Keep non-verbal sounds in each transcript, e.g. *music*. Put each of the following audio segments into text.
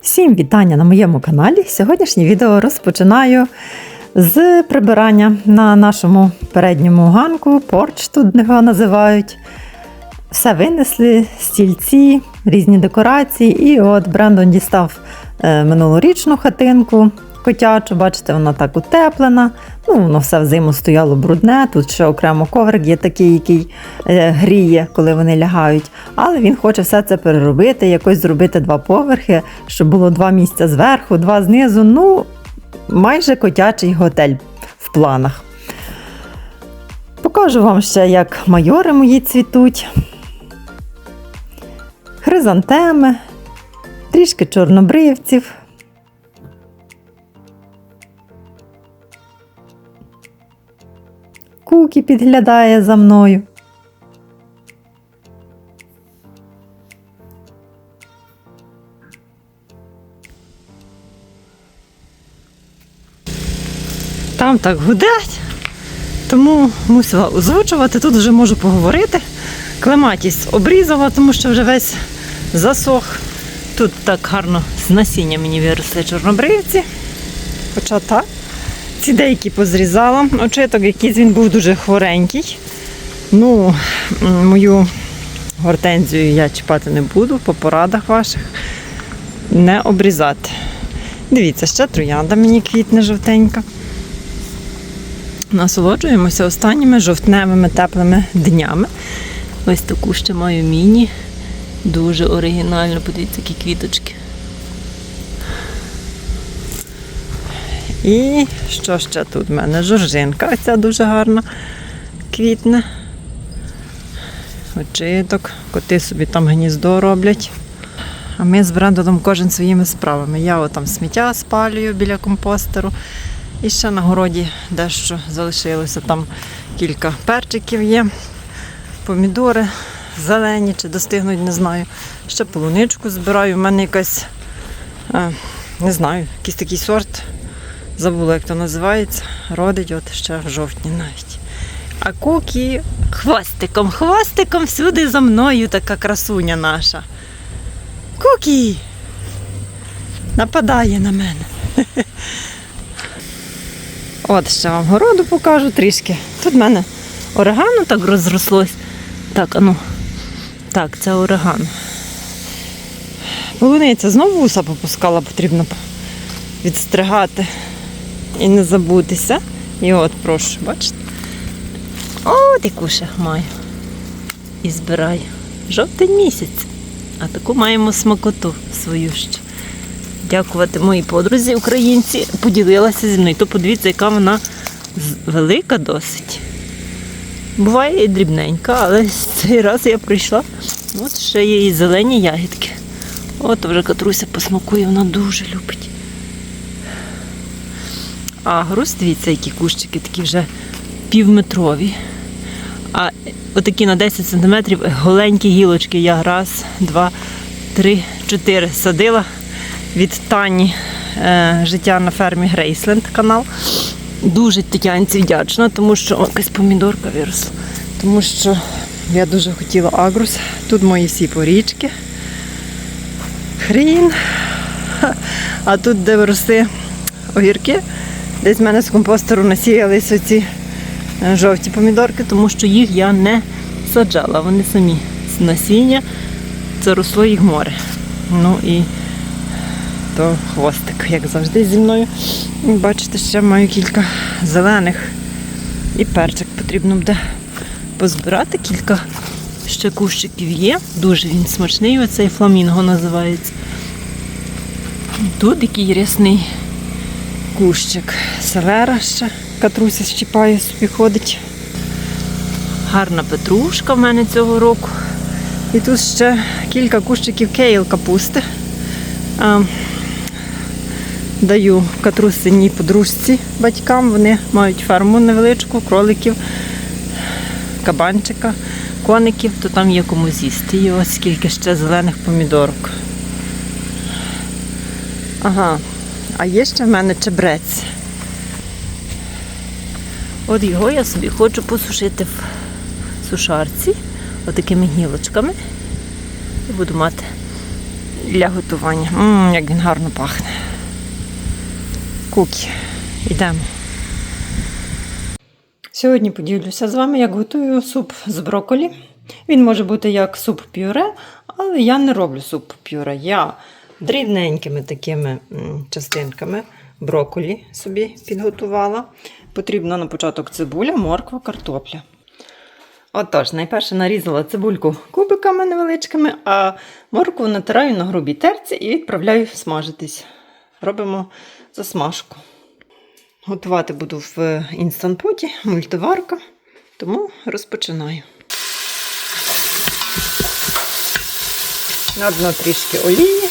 Всім вітання на моєму каналі. Сьогоднішнє відео розпочинаю з прибирання на нашому передньому ганку, порч тут його називають. Все винесли, стільці, різні декорації. І от Брендон дістав е, минулорічну хатинку котячу. Бачите, вона так утеплена. Ну, воно все взиму стояло брудне. Тут ще окремо коврик є такий, який е, гріє, коли вони лягають. Але він хоче все це переробити, якось зробити два поверхи, щоб було два місця зверху, два знизу. Ну, майже котячий готель в планах. Покажу вам ще, як майори мої цвітуть. Хризантеми, трішки чорнобривців. Кукі підглядає за мною. Там так гудять, тому мусила озвучувати. Тут вже можу поговорити. Клематіс обрізала, тому що вже весь засох. Тут так гарно з насіння мені виросли чорнобривці. Хоча так. Ці деякі позрізала. Очиток якийсь він був дуже хворенький. Ну, мою гортензію я чіпати не буду, по порадах ваших не обрізати. Дивіться, ще троянда мені квітне жовтенька. Насолоджуємося останніми жовтневими теплими днями. Ось таку ще маю міні. Дуже оригінально, подивіться, які квіточки. І що ще тут в мене? Жоржинка, оця дуже гарна квітне. Очиток, коти собі там гніздо роблять. А ми з Брендоном кожен своїми справами. Я отам сміття спалюю біля компостеру. І ще на городі дещо залишилося. Там кілька перчиків є, помідори зелені чи достигнуть, не знаю. Ще полуничку збираю. У мене якась, е, не знаю, якийсь такий сорт. Забула, як то називається. Родить от ще в жовтні навіть. А кукі хвостиком, хвостиком всюди за мною така красуня наша. Кукі! Нападає на мене. *laughs* От ще вам городу покажу трішки. Тут в мене орегано так розрослось. Так, ану. Так, це орегано. Полуниця знову вуса попускала, потрібно відстригати і не забутися. І от, прошу, бачите? От яку ще маю. І збираю. Жовтень місяць. А таку маємо смакоту свою ще. Дякувати моїй подрузі українці, поділилася зі мною. То подивіться, яка вона велика досить. Буває і дрібненька, але цей раз я прийшла. От ще є і зелені ягідки. От вже Катруся посмакує, вона дуже любить. А груз, дивіться, які кущики, такі вже півметрові. А отакі на 10 см голенькі гілочки. Я раз, два, три, чотири садила від Тані е, життя на фермі Грейсленд канал. Дуже Тетянці вдячна, тому що о, якась помідорка виросла. Тому що я дуже хотіла агрус. Тут мої всі порічки. Хрін. *laughs* А тут, де росли огірки, десь в мене з компостеру насіялись оці е, жовті помідорки, тому що їх я не саджала. Вони самі з насіння. Росло їх море. Ну і то хвостик, як завжди, зі мною. Бачите, ще маю кілька зелених. І перчик потрібно буде позбирати. Кілька ще кущиків є. Дуже він смачний, оцей фламінго називається. Тут який рясний кущик. Селера ще катруся щіпає, собі ходить. Гарна петрушка в мене цього року. І тут ще кілька кущиків кейл капусти. А, даю катрусиній подружці батькам. Вони мають ферму невеличку, кроликів, кабанчика, коників, то там є кому з'їсти. І ось скільки ще зелених помідорок. Ага, а є ще в мене чебрець. От його я собі хочу посушити в сушарці, отакими гілочками. І буду мати для готування. Ммм, як він гарно пахне. Кукі. Йдемо. Сьогодні поділюся з вами, як готую суп з брокколі. Він може бути як суп пюре, але я не роблю суп пюре. Я дрібненькими такими частинками брокколі собі підготувала. Потрібно на початок цибуля, морква, картопля. Отож, найперше нарізала цибульку кубиками невеличкими, а моркву натираю на грубій терці і відправляю смажитись. Робимо засмажку. Готувати буду в інстанпоті, мультиварка, тому розпочинаю. На дно трішки олії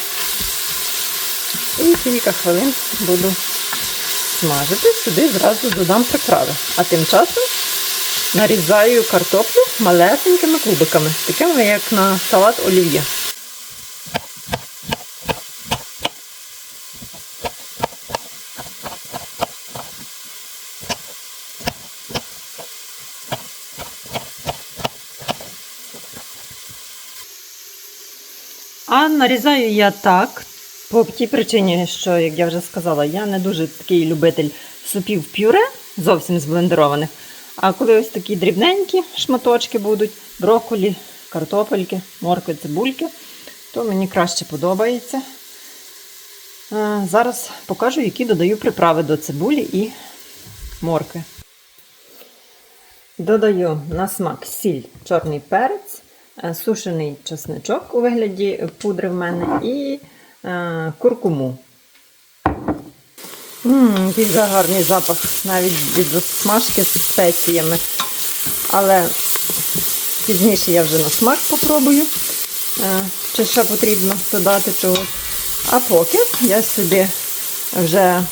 і кілька хвилин буду смажити. Сюди зразу додам приправи. А тим часом нарізаю картоплю малесенькими кубиками, такими як на салат олів'є. А нарізаю я так, по тій причині, що, як я вже сказала, я не дуже такий любитель супів пюре, зовсім зблендерованих. А коли ось такі дрібненькі шматочки будуть, брокколі, картопельки, моркви, цибульки, то мені краще подобається. Зараз покажу, які додаю приправи до цибулі і моркви. Додаю на смак сіль, чорний перець, е, сушений чесничок у вигляді пудри в мене і куркуму. Ммм, який гарний запах навіть від смажки з спеціями. Але пізніше я вже на смак попробую, е, чи ще потрібно додати чогось. А поки я сюди вже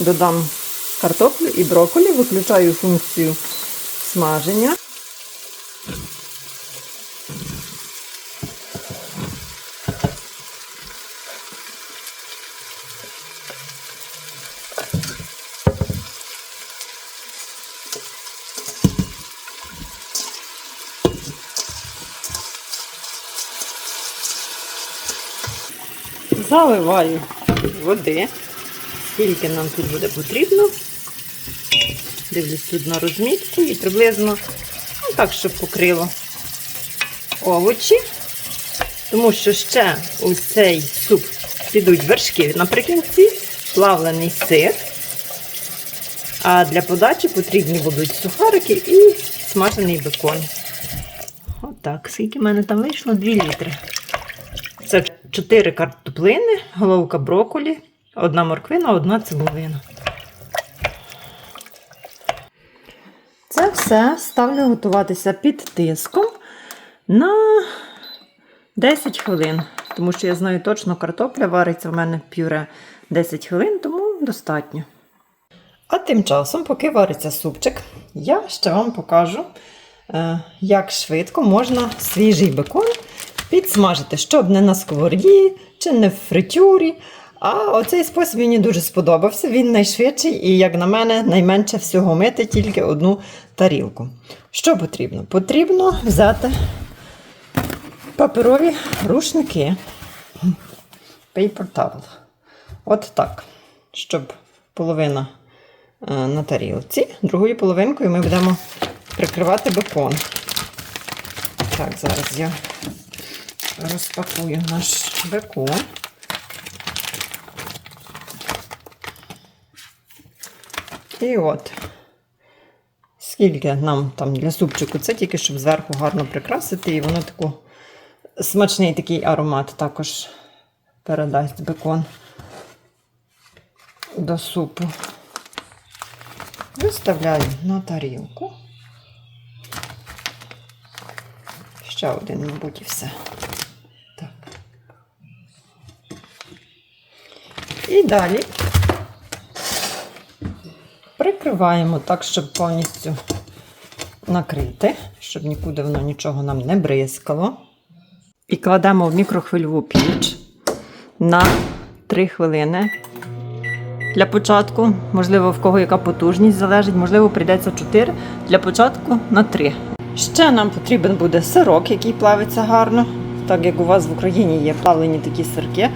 додам картоплю і брокколі, виключаю функцію смаження. Заливаю води, скільки нам тут буде потрібно. Дивлюсь тут на розмітку і приблизно ну, так, щоб покрило овочі. Тому що ще у цей суп підуть вершки наприкінці, плавлений сир. А для подачі потрібні будуть сухарики і смажений бекон. Отак, скільки в мене там вийшло? 2 літри. Це 4 картоплини, головка брокколі, одна морквина, одна цибулина. Це все ставлю готуватися під тиском на 10 хвилин. Тому що я знаю точно, картопля вариться в мене пюре 10 хвилин, тому достатньо. А тим часом, поки вариться супчик, я ще вам покажу, е, як швидко можна свіжий бекон підсмажити, щоб не на сковорді чи не в фритюрі. А оцей спосіб мені дуже сподобався. Він найшвидший і, як на мене, найменше всього мити тільки одну тарілку. Що потрібно? Потрібно взяти паперові рушники. Paper towel. От так. Щоб половина е, на тарілці, другою половинкою ми будемо прикривати бекон. Так, зараз я розпакую наш бекон. І от, скільки нам там для супчику, це тільки щоб зверху гарно прикрасити, і воно таку смачний такий аромат також передасть бекон до супу. Виставляю на тарілку. Ще один, мабуть, і все. І далі прикриваємо так, щоб повністю накрити, щоб нікуди воно нічого нам не бризкало. І кладемо в мікрохвильову піч на 3 хвилини. Для початку, можливо, в кого яка потужність залежить, можливо, прийдеться 4. Для початку на 3. Ще нам потрібен буде сирок, який плавиться гарно. так як у вас в Україні є плавлені такі сирки.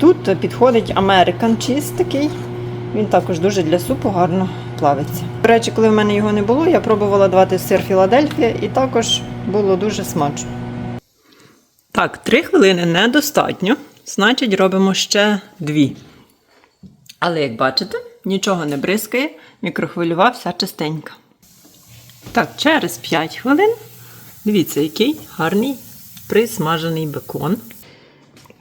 Тут підходить American Cheese такий. Він також дуже для супу гарно плавиться. До речі, коли в мене його не було, я пробувала давати сир Філадельфія і також було дуже смачно. Так, три хвилини недостатньо, значить робимо ще дві. Але як бачите, нічого не бризкає, мікрохвильова вся чистенька. Так, через 5 хвилин. Дивіться, який гарний присмажений бекон.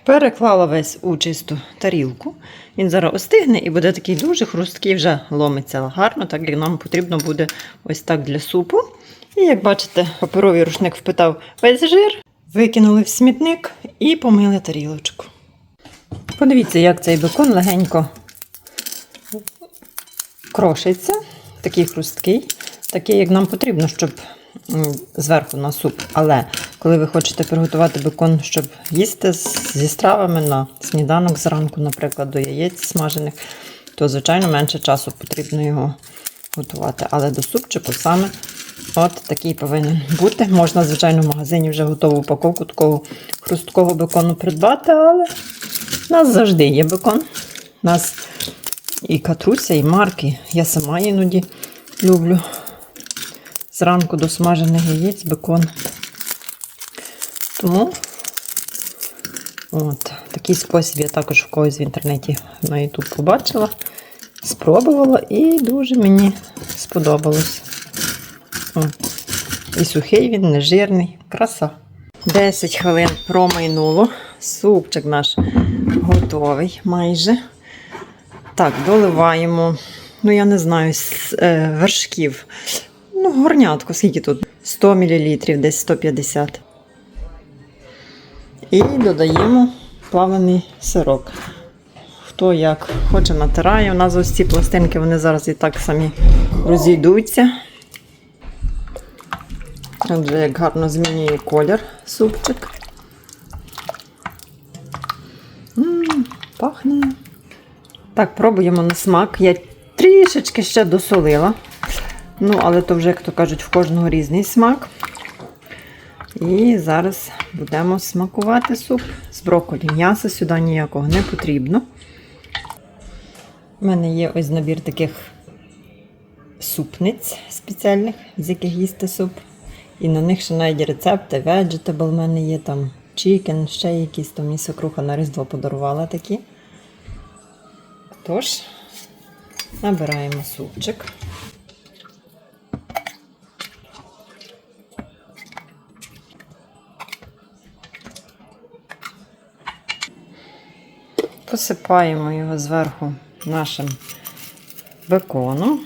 Переклала весь у чисту тарілку. Він зараз остигне і буде такий дуже хрусткий, вже ломиться гарно, так як нам потрібно буде ось так для супу. І як бачите, паперовий рушник впитав весь жир, викинули в смітник і помили тарілочку. Подивіться, як цей бекон легенько крошиться, такий хрусткий, такий, як нам потрібно, щоб зверху на суп. Але коли ви хочете приготувати бекон, щоб їсти зі стравами на сніданок зранку, наприклад, до яєць смажених, то, звичайно, менше часу потрібно його готувати. Але до супчику саме от такий повинен бути. Можна, звичайно, в магазині вже готову упаковку такого хрусткого бекону придбати, але у нас завжди є бекон. У нас і катруся, і марки. Я сама іноді люблю зранку до смажених яєць бекон. Тому от, такий спосіб я також в когось в інтернеті на YouTube побачила, спробувала і дуже мені сподобалось. І сухий він, не жирний. Краса. 10 хвилин промайнуло. Супчик наш готовий майже. Так, доливаємо, ну я не знаю, з е, вершків. Ну, горнятку, скільки тут? 100 мл, десь 150. І додаємо плавлений сирок. Хто як хоче, натирає. У нас ось ці пластинки, вони зараз і так самі розійдуться. Отже, як гарно змінює колір супчик. М, пахне. Так, пробуємо на смак. Я трішечки ще досолила. Ну, але то вже, як то кажуть, в кожного різний смак. І зараз будемо смакувати суп з брокколі. М'яса сюди ніякого не потрібно. У мене є ось набір таких супниць спеціальних, з яких їсти суп. І на них ще навіть рецепти. Vegetable в мене є там chicken, ще якісь там мені свекруха на Різдво подарувала такі. Тож, набираємо супчик. Посипаємо його зверху нашим беконом.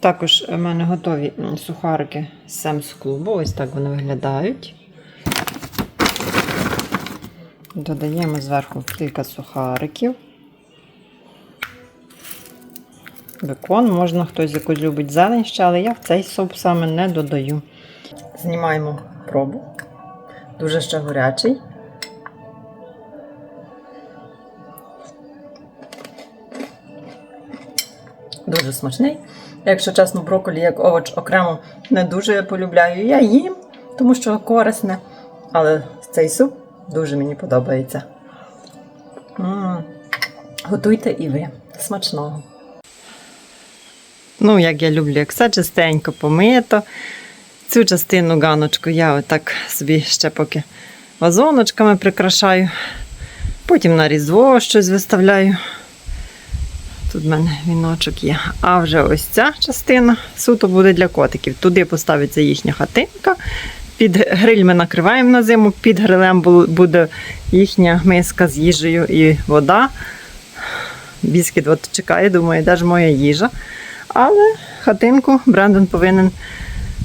Також у мене готові сухарики з Семс клубу. Ось так вони виглядають. Додаємо зверху кілька сухариків. Бекон, можна хтось якось любить зелень ще, але я в цей суп саме не додаю. Знімаємо пробу. Дуже ще гарячий. Дуже смачний. Якщо чесно, брокколі як овоч окремо не дуже полюбляю. Я їм, тому що корисне. Але цей суп дуже мені подобається. м Готуйте і ви. Смачного. Ну, як я люблю, як все чистенько помито. Цю частину ганочку я отак собі ще поки вазоночками прикрашаю. Потім на різдво щось виставляю. Тут в мене віночок є. А вже ось ця частина суто буде для котиків. Туди поставиться їхня хатинка. Під гриль ми накриваємо на зиму, під грилем буде їхня миска з їжею і вода. Біскіт от чекає, думає, де ж моя їжа. Але хатинку Брендон повинен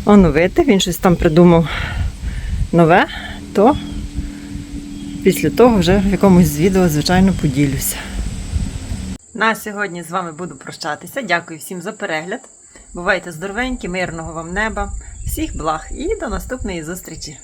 оновити. Він щось там придумав нове, то після того вже в якомусь з відео, звичайно, поділюся. На сьогодні з вами буду прощатися. Дякую всім за перегляд. Бувайте здоровенькі, мирного вам неба, всіх благ і до наступної зустрічі!